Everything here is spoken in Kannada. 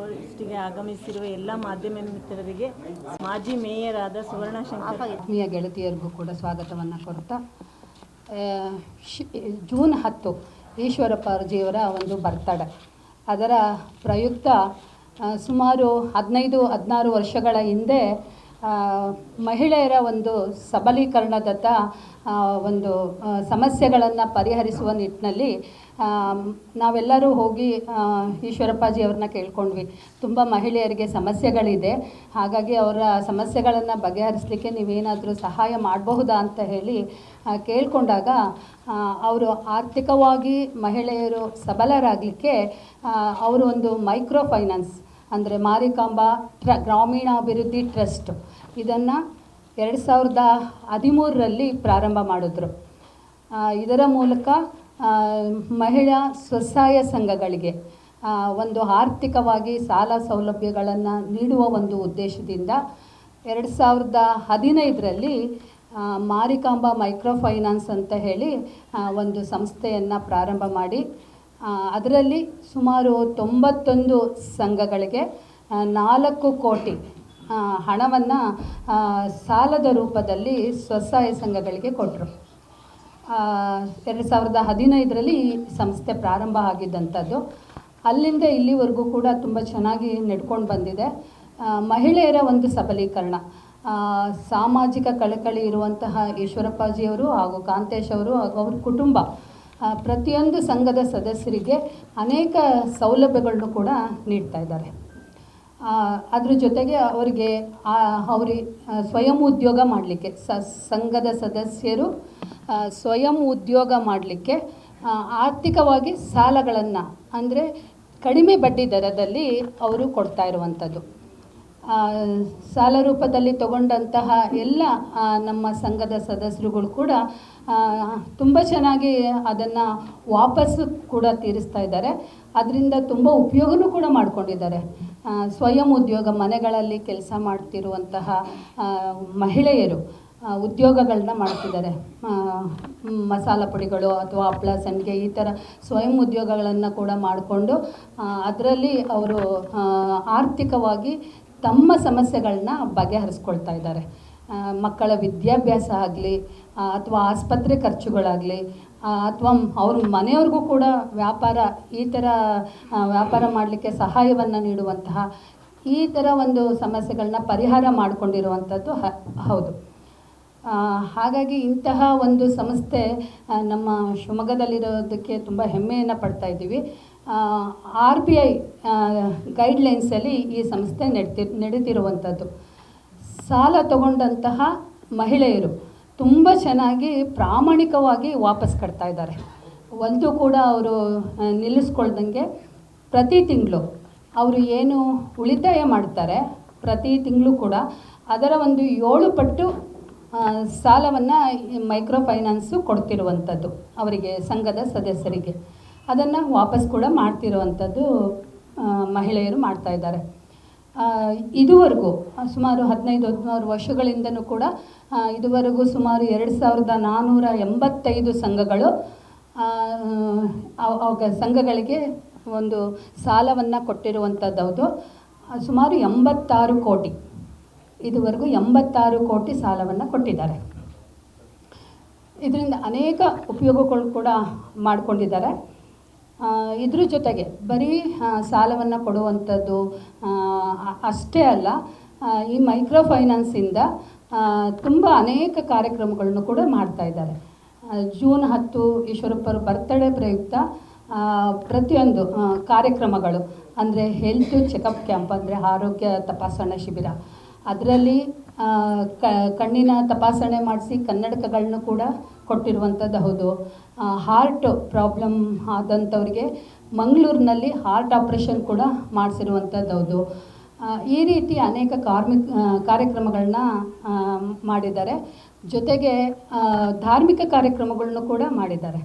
ಪತ್ರಿಕಾಗೋಷ್ಠಿಗೆ ಆಗಮಿಸಿರುವ ಎಲ್ಲ ಮಾಧ್ಯಮ ಮಿತ್ರರಿಗೆ ಮಾಜಿ ಮೇಯರ್ ಆದ ಸುವರ್ಣ ಶಂಕರ್ ಆತ್ಮೀಯ ಗೆಳತಿಯರಿಗೂ ಕೂಡ ಸ್ವಾಗತವನ್ನು ಕೊಡ್ತಾ ಜೂನ್ ಹತ್ತು ಈಶ್ವರಪ್ಪ ಅರ್ಜಿಯವರ ಒಂದು ಬರ್ತಡೆ. ಅದರ ಪ್ರಯುಕ್ತ ಸುಮಾರು ಹದಿನೈದು, ಹದಿನಾರು ವರ್ಷಗಳ ಹಿಂದೆ ಮಹಿಳೆಯರ ಒಂದು ಸಬಲೀಕರಣದತ್ತ ಒಂದು ಸಮಸ್ಯೆಗಳನ್ನು ಪರಿಹರಿಸುವ ನಿಟ್ಟಿನಲ್ಲಿ ನಾವೆಲ್ಲರೂ ಹೋಗಿ ಈಶ್ವರಪ್ಪಾಜಿ ಅವ್ರನ್ನ ಕೇಳ್ಕೊಂಡ್ವಿ. ತುಂಬ ಮಹಿಳೆಯರಿಗೆ ಸಮಸ್ಯೆಗಳಿದೆ. ಹಾಗಾಗಿ ಅವರ ಸಮಸ್ಯೆಗಳನ್ನು ಬಗೆಹರಿಸಲಿಕ್ಕೆ ನೀವೇನಾದರೂ ಸಹಾಯ ಮಾಡಬಹುದಾ ಅಂತ ಹೇಳಿ ಕೇಳಿಕೊಂಡಾಗ ಅವರು ಆರ್ಥಿಕವಾಗಿ ಮಹಿಳೆಯರು ಸಬಲರಾಗಲಿಕ್ಕೆ ಅವರು ಒಂದು ಮೈಕ್ರೋ ಫೈನಾನ್ಸ್ ಅಂದರೆ ಮಾರಿಕಾಂಬಾ ಟ್ರ, ಗ್ರಾಮೀಣಾಭಿವೃದ್ಧಿ ಟ್ರಸ್ಟ್. ಇದನ್ನು ಎರಡು ಸಾವಿರದ ಹದಿಮೂರರಲ್ಲಿ ಪ್ರಾರಂಭ ಮಾಡಿದ್ರು. ಇದರ ಮೂಲಕ ಮಹಿಳಾ ಸ್ವಸಹಾಯ ಸಂಘಗಳಿಗೆ ಒಂದು ಆರ್ಥಿಕವಾಗಿ ಸಾಲ ಸೌಲಭ್ಯಗಳನ್ನು ನೀಡುವ ಒಂದು ಉದ್ದೇಶದಿಂದ ಎರಡು ಸಾವಿರದ ಹದಿನೈದರಲ್ಲಿ ಮಾರಿಕಾಂಬಾ ಮೈಕ್ರೋ ಫೈನಾನ್ಸ್ ಅಂತ ಹೇಳಿ ಒಂದು ಸಂಸ್ಥೆಯನ್ನು ಪ್ರಾರಂಭ ಮಾಡಿ ಅದರಲ್ಲಿ ಸುಮಾರು ತೊಂಬತ್ತೊಂದು ಸಂಘಗಳಿಗೆ ನಾಲ್ಕು ಕೋಟಿ ಹಣವನ್ನು ಸಾಲದ ರೂಪದಲ್ಲಿ ಸ್ವಸಹಾಯ ಸಂಘಗಳಿಗೆ ಕೊಟ್ಟರು ಎರಡು ಸಾವಿರದ ಹದಿನೈದರಲ್ಲಿ ಈ ಸಂಸ್ಥೆ ಪ್ರಾರಂಭ ಆಗಿದ್ದಂಥದ್ದು. ಅಲ್ಲಿಂದ ಇಲ್ಲಿವರೆಗೂ ಕೂಡ ತುಂಬ ಚೆನ್ನಾಗಿ ನಡ್ಕೊಂಡು ಬಂದಿದೆ. ಮಹಿಳೆಯರ ಒಂದು ಸಬಲೀಕರಣ. ಸಾಮಾಜಿಕ ಕಳಕಳಿ ಇರುವಂತಹ ಈಶ್ವರಪ್ಪಾಜಿಯವರು ಹಾಗೂ ಕಾಂತೇಶ್ ಅವರು ಹಾಗೂ ಅವ್ರ ಕುಟುಂಬ ಪ್ರತಿಯೊಂದು ಸಂಘದ ಸದಸ್ಯರಿಗೆ ಅನೇಕ ಸೌಲಭ್ಯಗಳನ್ನು ಕೂಡ ನೀಡ್ತಾ ಇದ್ದಾರೆ. ಅದ್ರ ಜೊತೆಗೆ ಅವರಿಗೆ ಅವ್ರಿ ಸ್ವಯಂ ಉದ್ಯೋಗ ಮಾಡಲಿಕ್ಕೆ ಸಂಘದ ಸದಸ್ಯರು ಸ್ವಯಂ ಉದ್ಯೋಗ ಮಾಡಲಿಕ್ಕೆ ಆರ್ಥಿಕವಾಗಿ ಸಾಲಗಳನ್ನು, ಅಂದರೆ ಕಡಿಮೆ ಬಡ್ಡಿ ದರದಲ್ಲಿ ಅವರು ಕೊಡ್ತಾ ಇರುವಂಥದ್ದು. ಸಾಲ ರೂಪದಲ್ಲಿ ತಗೊಂಡಂತಹ ಎಲ್ಲ ನಮ್ಮ ಸಂಘದ ಸದಸ್ಯರುಗಳು ಕೂಡ ತುಂಬ ಚೆನ್ನಾಗಿ ಅದನ್ನು ವಾಪಸ್ಸು ಕೂಡ ತೀರಿಸ್ತಾ ಇದ್ದಾರೆ. ಅದರಿಂದ ತುಂಬ ಉಪಯೋಗನೂ ಕೂಡ ಮಾಡ್ಕೊಂಡಿದ್ದಾರೆ. ಸ್ವಯಂ ಉದ್ಯೋಗ, ಮನೆಗಳಲ್ಲಿ ಕೆಲಸ ಮಾಡ್ತಿರುವಂತಹ ಮಹಿಳೆಯರು ಉದ್ಯೋಗಗಳನ್ನ ಮಾಡ್ತಿದ್ದಾರೆ. ಮಸಾಲ ಪುಡಿಗಳು ಅಥವಾ ಹಪ್ಪಳ ಸಂಡಿಗೆ, ಈ ಥರ ಸ್ವಯಂ ಉದ್ಯೋಗಗಳನ್ನು ಕೂಡ ಮಾಡಿಕೊಂಡು ಅದರಲ್ಲಿ ಅವರು ಆರ್ಥಿಕವಾಗಿ ತಮ್ಮ ಸಮಸ್ಯೆಗಳನ್ನ ಬಗೆಹರಿಸ್ಕೊಳ್ತಾ ಇದ್ದಾರೆ. ಮಕ್ಕಳ ವಿದ್ಯಾಭ್ಯಾಸ ಆಗಲಿ ಅಥವಾ ಆಸ್ಪತ್ರೆ ಖರ್ಚುಗಳಾಗಲಿ ಅಥವಾ ಅವ್ರ ಮನೆಯವ್ರಿಗೂ ಕೂಡ ವ್ಯಾಪಾರ, ಈ ಥರ ವ್ಯಾಪಾರ ಮಾಡಲಿಕ್ಕೆ ಸಹಾಯವನ್ನು ನೀಡುವಂತಹ ಈ ಥರ ಒಂದು ಸಮಸ್ಯೆಗಳನ್ನ ಪರಿಹಾರ ಮಾಡಿಕೊಂಡಿರುವಂಥದ್ದು ಹೌದು. ಹಾಗಾಗಿ ಇಂತಹ ಒಂದು ಸಂಸ್ಥೆ ನಮ್ಮ ಶಿವಮೊಗ್ಗದಲ್ಲಿರೋದಕ್ಕೆ ತುಂಬ ಹೆಮ್ಮೆಯನ್ನು ಪಡ್ತಾ ಇದ್ದೀವಿ. ಆರ್ ಬಿ ಐ ಗೈಡ್ಲೈನ್ಸಲ್ಲಿ ಈ ಸಂಸ್ಥೆ ನಡ್ತಿ, ನಡೀತಿರುವಂಥದ್ದು. ಸಾಲ ತಗೊಂಡಂತಹ ಮಹಿಳೆಯರು ತುಂಬ ಚೆನ್ನಾಗಿ ಪ್ರಾಮಾಣಿಕವಾಗಿ ವಾಪಸ್ ಕಟ್ತಾ ಇದ್ದಾರೆ. ಒಂದು ಕೂಡ ಅವರು ನಿಲ್ಲಿಸ್ಕೊಳ್ದಂಗೆ ಪ್ರತಿ ತಿಂಗಳು ಅವರು ಏನು ಉಳಿತಾಯ ಮಾಡ್ತಾರೆ ಪ್ರತಿ ತಿಂಗಳು ಕೂಡ ಅದರ ಒಂದು ಏಳು ಪಟ್ಟು ಸಾಲವನ್ನು ಮೈಕ್ರೋ ಫೈನಾನ್ಸು ಕೊಡ್ತಿರುವಂಥದ್ದು ಅವರಿಗೆ, ಸಂಘದ ಸದಸ್ಯರಿಗೆ. ಅದನ್ನು ವಾಪಸ್ ಕೂಡ ಮಾಡ್ತಿರುವಂಥದ್ದು ಮಹಿಳೆಯರು ಮಾಡ್ತಾ ಇದ್ದಾರೆ. ಇದುವರೆಗೂ ಸುಮಾರು ಹದಿನೈದು, ಹದಿನಾರು ವರ್ಷಗಳಿಂದನೂ ಕೂಡ ಇದುವರೆಗೂ ಸುಮಾರು ಎರಡು ಸಾವಿರದ ನಾನ್ನೂರ ಎಂಬತ್ತೈದು ಸಂಘಗಳು ಸಂಘಗಳಿಗೆ ಒಂದು ಸಾಲವನ್ನು ಕೊಟ್ಟಿರುವಂಥದ್ದು ಸುಮಾರು ಎಂಬತ್ತಾರು ಕೋಟಿ, ಇದುವರೆಗೂ ಎಂಬತ್ತಾರು ಕೋಟಿ ಸಾಲವನ್ನು ಕೊಟ್ಟಿದ್ದಾರೆ. ಇದರಿಂದ ಅನೇಕ ಉಪಯೋಗಗಳು ಕೂಡ ಮಾಡಿಕೊಂಡಿದ್ದಾರೆ. ಇದ್ರ ಜೊತೆಗೆ ಬರೀ ಸಾಲವನ್ನು ಕೊಡುವಂಥದ್ದು ಅಷ್ಟೇ ಅಲ್ಲ ಈ ಮೈಕ್ರೋ ಫೈನಾನ್ಸಿಂದ ತುಂಬ ಅನೇಕ ಕಾರ್ಯಕ್ರಮಗಳನ್ನು ಕೂಡ ಮಾಡ್ತಾ ಇದ್ದಾರೆ. ಜೂನ್ ಹತ್ತು ಈಶ್ವರಪ್ಪರ ಬರ್ತಡೇ ಪ್ರಯುಕ್ತ ಪ್ರತಿಯೊಂದು ಕಾರ್ಯಕ್ರಮಗಳು, ಅಂದರೆ ಹೆಲ್ತ್ ಚೆಕಪ್ ಕ್ಯಾಂಪ್ ಅಂದರೆ ಆರೋಗ್ಯ ತಪಾಸಣಾ ಶಿಬಿರ, ಅದರಲ್ಲಿ ಕಣ್ಣಿನ ತಪಾಸಣೆ ಮಾಡಿಸಿ ಕನ್ನಡಕಗಳನ್ನು ಕೂಡ ಕೊಟ್ಟಿರುವಂಥದ್ದು ಹೌದು. ಹಾರ್ಟ್ ಪ್ರಾಬ್ಲಮ್ ಆದಂಥವ್ರಿಗೆ ಮಂಗಳೂರಿನಲ್ಲಿ ಹಾರ್ಟ್ ಆಪ್ರೇಷನ್ ಕೂಡ ಮಾಡಿಸಿರುವಂಥದ್ದು ಹೌದು. ಈ ರೀತಿ ಅನೇಕ ಕಾರ್ಮಿಕ ಕಾರ್ಯಕ್ರಮಗಳನ್ನ ಮಾಡಿದ್ದಾರೆ. ಜೊತೆಗೆ ಧಾರ್ಮಿಕ ಕಾರ್ಯಕ್ರಮಗಳನ್ನು ಕೂಡ ಮಾಡಿದ್ದಾರೆ.